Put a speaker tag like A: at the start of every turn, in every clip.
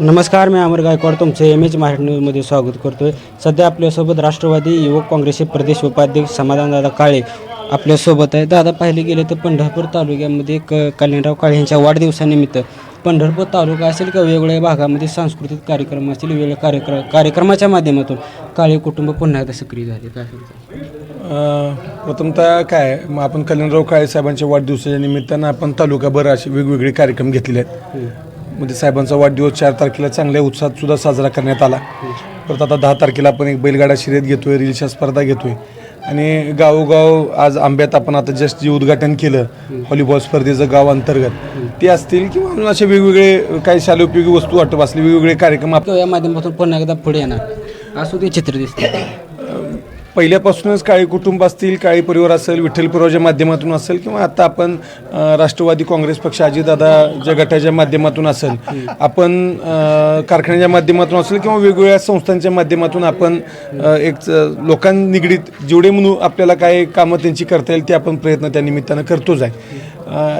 A: नमस्कार मी अमर गायकवाड. तुमचे M H Marathi न्यूजमध्ये स्वागत करतो आहे सध्या आपल्यासोबत राष्ट्रवादी युवक काँग्रेसचे प्रदेश उपाध्यक्ष समाधानदादा काळे आपल्यासोबत आहे दादा पाहिले गेले तर पंढरपूर तालुक्यामध्ये क कल्याणराव काळे यांच्या वाढदिवसानिमित्त पंढरपूर तालुका असेल किंवा वेगवेगळ्या भागामध्ये सांस्कृतिक कार्यक्रम असतील वेगवेगळ्या कार्यक्रम कार्यक्रमाच्या माध्यमातून काळे कुटुंब पुन्हा एकदा सक्रिय झाले. काय
B: प्रथमतः काय मग आपण कल्याणराव काळे साहेबांच्या वाढदिवसाच्या निमित्तानं आपण तालुकाभर असे वेगवेगळे कार्यक्रम घेतलेले आहेत. म्हणजे साहेबांचा वाढदिवस चार तारखेला चांगल्या उत्साहात सुद्धा साजरा करण्यात आला. परत आता दहा तारखेला आपण एक बैलगाडा शर्यत घेतोय रीलच्या स्पर्धा घेतोय. आणि गावोगाव आज आंब्यात आपण आता जस्ट जे उद्घाटन केलं व्हॉलीबॉल स्पर्धेचं गाव अंतर्गत ते असतील किंवा असे वेगवेगळे काही शालोपयोगी वस्तू वाटप असले वेगवेगळे कार्यक्रम आप
A: या माध्यमातून पुन्हा एकदा पुढे येणार. असं ते चित्र दिसते
B: पहिल्यापासूनच काळी कुटुंब असतील काळी परिवार असेल विठ्ठल परिवाराच्या माध्यमातून असेल किंवा आता आपण राष्ट्रवादी काँग्रेस पक्ष अजितदादाच्या गटाच्या माध्यमातून असेल आपण कारखान्याच्या माध्यमातून असेल किंवा वेगवेगळ्या संस्थांच्या माध्यमातून आपण एक लोकांनिगडीत जेवढे म्हणून आपल्याला काय कामं त्यांची करता येईल ते आपण प्रयत्न त्या निमित्तानं करतोच आहे.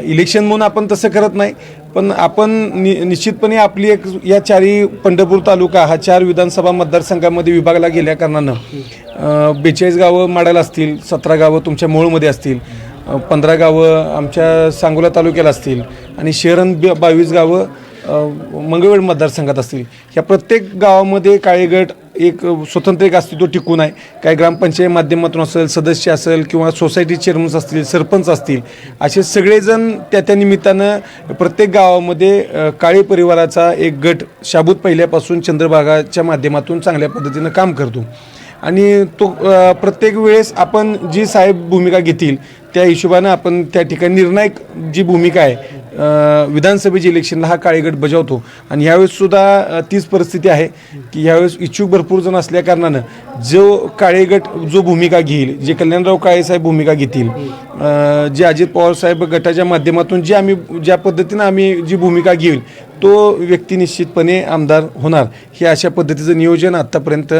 B: इलेक्शन म्हणून आपण तसं करत नाही पण आपण नि निश्चितपणे आपली एक या चारी पंढरपूर तालुका हा चार विधानसभा मतदारसंघामध्ये विभागला गेल्या कारणानं बेचाळीस गावं माडायला असतील सतरा गावं तुमच्या मूळमध्ये असतील पंधरा गावं आमच्या सांगोला तालुक्याला असतील आणि शहरन ब बावीस गावं मंगळवेळ मतदारसंघात असतील. ह्या प्रत्येक गावामध्ये काळे गट एक स्वतंत्र एक अस्तित्व टिकून आहे. काही ग्रामपंचायत माध्यमातून असेल सदस्य असेल किंवा सोसायटी चेअरमन्स असतील सरपंच असतील असे सगळेजण त्या त्या निमित्तानं प्रत्येक गावामध्ये काळे परिवाराचा एक गट शाबूत पहिल्यापासून चंद्रभागाच्या माध्यमातून चांगल्या पद्धतीनं काम करतो. आणि तो प्रत्येक वेळेस आपण जी साहेब भूमिका घेतील त्या हिशोबानं आपण त्या ठिकाणी निर्णायक जी भूमिका आहे विधानसभेचे इलेक्शनला हा काळेगट बजावतो. आणि यावेळेस सुद्धा तीच परिस्थिती आहे की यावेळेस इच्छुक भरपूर जण असल्याकारणानं जो काळेगट जो भूमिका घेईल जे कल्याणराव काळेसाहेब भूमिका घेतील जे अजित पवार साहेब गटाच्या माध्यमातून जे आम्ही ज्या पद्धतीनं आम्ही जी भूमिका घेईल तो व्यक्ती निश्चितपणे आमदार होणार. हे अशा पद्धतीचं नियोजन आत्तापर्यंत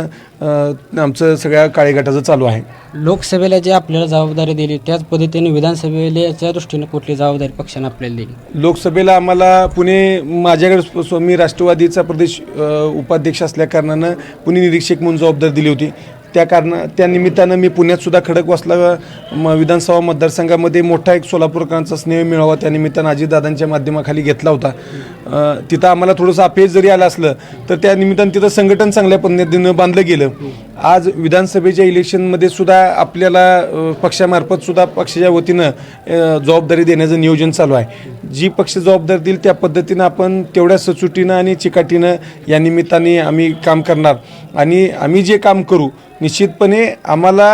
B: आमचं सगळ्या काळे गटाचं चालू आहे.
A: लोकसभेला जे आपल्याला जबाबदारी दिली त्याच पद्धतीने विधानसभेच्या दृष्टीने कुठली जबाबदारी पक्षाने आपल्याला दिली?
B: लोकसभेला आम्हाला पुणे माझ्याकडे मी राष्ट्रवादीचा प्रदेश उपाध्यक्ष असल्या कारणानं पुणे निरीक्षक म्हणून जबाबदारी दिली होती. त्या कारण त्या निमित्तानं मी पुण्यात सुद्धा खडकवासला म विधानसभा मतदारसंघामध्ये मोठा एक सोलापूरकरांचा स्नेह मिळावा त्या निमित्तानं अजितदादांच्या माध्यमाखाली घेतला होता. तिथं आम्हाला थोडंसं अपेज जरी आलं असलं तर त्या निमित्तानं तिथं संघटन चांगल्या पद्धतीनं बांधलं गेलं. आज विधानसभेच्या इलेक्शनमध्ये सुद्धा आपल्याला पक्षामार्फत सुद्धा पक्षाच्या वतीनं जबाबदारी देण्याचं नियोजन चालू आहे. जी पक्ष जबाबदारी देईल त्या पद्धतीनं आपण तेवढ्या सचोटीनं आणि चिकाटीनं या निमित्ताने आम्ही काम करणार. आणि आम्ही जे काम करू निश्चितपणे आम्हाला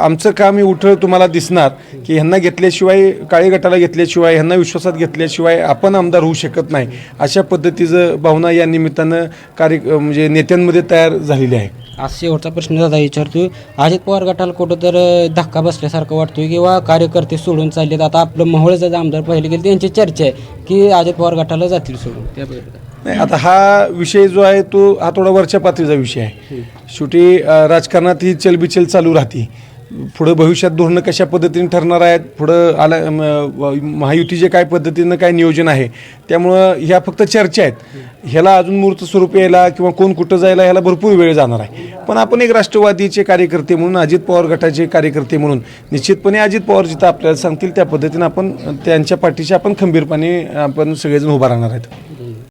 B: आमचं काम हे उठळ तुम्हाला दिसणार की ह्यांना घेतल्याशिवाय काळे गटाला घेतल्याशिवाय ह्यांना विश्वासात घेतल्याशिवाय आपण आमदार होऊ शकत नाही. अशा पद्धतीचं भावना या निमित्तानं कार्य म्हणजे नेत्यांमध्ये तयार झालेली आहे.
A: आज शेवटचा प्रश्न दादा विचारतोय. अजित पवार गटाला कुठं तर धक्का बसल्यासारखं वाटतोय किंवा कार्यकर्ते सोडून चाललेत. आता आपलं मोहळचं आमदार पहिले गेले त्यांची चर्चा आहे की अजित पवार गटाला जातील सोडून. त्याबद्दल?
B: नाही आता हा विषय जो आहे तो हा थोडा वरच्या पातळीचा विषय आहे. शेवटी राजकारणात ही चलबिचल चालू राहते. पुढं भविष्यात धोरणं कशा पद्धतीने ठरणार आहेत? पुढं आला महायुतीचे काय पद्धतीनं काय नियोजन आहे? त्यामुळं ह्या फक्त चर्चा आहेत. ह्याला अजून मूर्त स्वरूप यायला किंवा कोण कुठं जायला ह्याला भरपूर वेळ जाणार आहे. पण आपण एक राष्ट्रवादीचे कार्यकर्ते म्हणून अजित पवार गटाचे कार्यकर्ते म्हणून निश्चितपणे अजित पवार जिथं आपल्याला सांगतील त्या पद्धतीनं आपण त्यांच्या पाठीशी आपण खंबीरपणे आपण सगळेजण उभा राहणार आहेत.